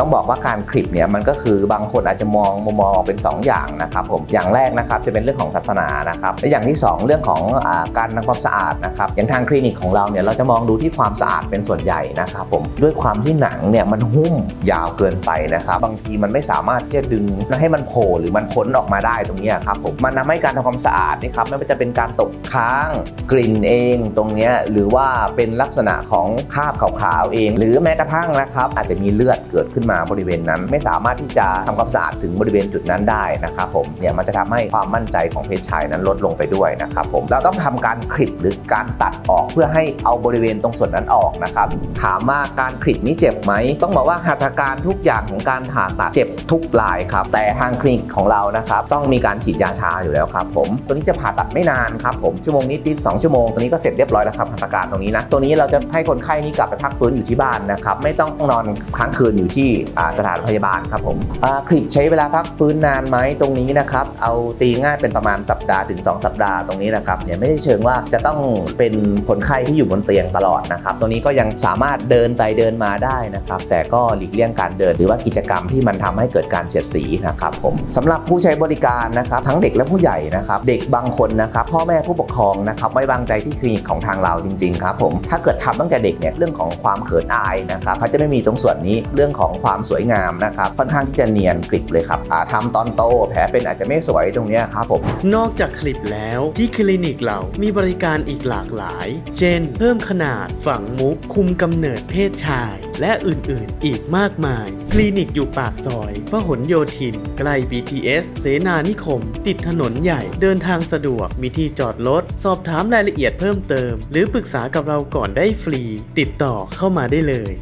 ต้องบอกว่าการคลิปเนี่ยมันก็คือบางคนอาจจะมองมุมมองออกเป็น 2 อย่างนะครับผมอย่างแรกนะครับจะเป็นเรื่องของศาสนานะครับและอย่างที่ 2 เรื่องของอการทำความสะอาดนะครับอย่างทางคลินิกของเราเนี่ยเราจะมองดูที่ความสะอาดเป็นส่วนใหญ่นะครับผมด้วยความที่หนังเนี่ยมันหุ้มยาวเกินไปนะครับบางทีมันไม่สามารถที่จะดึงให้มันโผล่หรือมันพ้นออกมาได้ตรงนี้ครับผมมันทำให้การทำความสะอาดนี่ครับไม่ว่าจะเป็นการตกค้างกลิ่นเองตรงนี้หรือว่าเป็นลักษณะของคราบขาวๆเอง หรือแม้กระทั่งนะครับอาจจะมีเลือดเกิดขึ้นมาบริเวณนั้น ไม่สามารถที่จะทำความสะอาดถึงบริเวณจุดนั้นได้นะครับผมเนี่ยมันจะทำให้ความมั่นใจของเพศชายนั้นลดลงไปด้วยนะครับผมเราต้องทำการคลิปหรือการตัดออกเพื่อให้เอาบริเวณตรงส่วนนั้นออกนะครับถามว่าการคลิปนี้เจ็บไหมต้องบอกว่าหัตถการทุกอย่างของการผ่าตัดเจ็บทุกรายครับแต่ทางคลินิกของเรานะครับต้องมีการฉีดยาชาอยู่แล้วครับผมตัวนี้จะผ่าตัดไม่นานครับผมชั่วโมงนิดๆสองชั่วโมงตัวนี้ก็เสร็จเรียบร้อยแล้วครับหัตถการตรงนี้นะตัวนี้เราจะให้คนไข้นี้กลับไปพักฟื้นอยู่ที่บ้านนะครับไม่ต้องนอนค้างคืนอยู่ที่สถานพยาบาลครับผมคลิปใช้เวลาพักฟื้นนานไหมตรงนี้นะครับ เอาตีง่ายเป็นประมาณสัปดาห์ถึง 2 สัปดาห์ตรงนี้นะครับเนี่ยไม่ได้เชิงว่าจะต้องเป็นคนไข้ที่อยู่บนเตียงตลอดนะครับตรงนี้ก็ยังสามารถเดินไปเดินมาได้นะครับ แต่ก็หลีกเลี่ยงการเดิน หรือว่ากิจกรรมที่มันทำให้เกิดการเสียดสีนะครับผมสำหรับผู้ใช้บริการนะครับทั้งเด็กและผู้ใหญ่นะครับ เด็กบางคนนะครับพ่อแม่ผู้ปกครองนะครับไว้วางใจที่คลินิกของทางเราจริงๆครับผมถ้าเกิดทำตั้งแต่เด็กเนี่ยเรื่องของความเขินอายนะครับเขาจะไม่มีตรงส่วนนี้เรื่องของความสวยงามนะครับค่อนข้างที่จะเนียนกริบเลยครับอ่าทำตอนโตแผลเป็นอาจจะไม่สวยตรงนี้ครับผมนอกจากคลิปแล้วที่คลินิกเรามีบริการอีกหลากหลาย เช่น เพิ่มขนาดฝังมุกคุมกำเนิดเพศชาย และอื่นๆ อีกมากมาย คลินิกอยู่ปากซอยพหลโยธิน ใกล้ BTS เสนานิคม ติดถนนใหญ่เดินทางสะดวกมีที่จอดรถสอบถามรายละเอียดเพิ่มเติม หรือปรึกษากับเราก่อนได้ฟรี ติดต่อเข้ามาได้เลย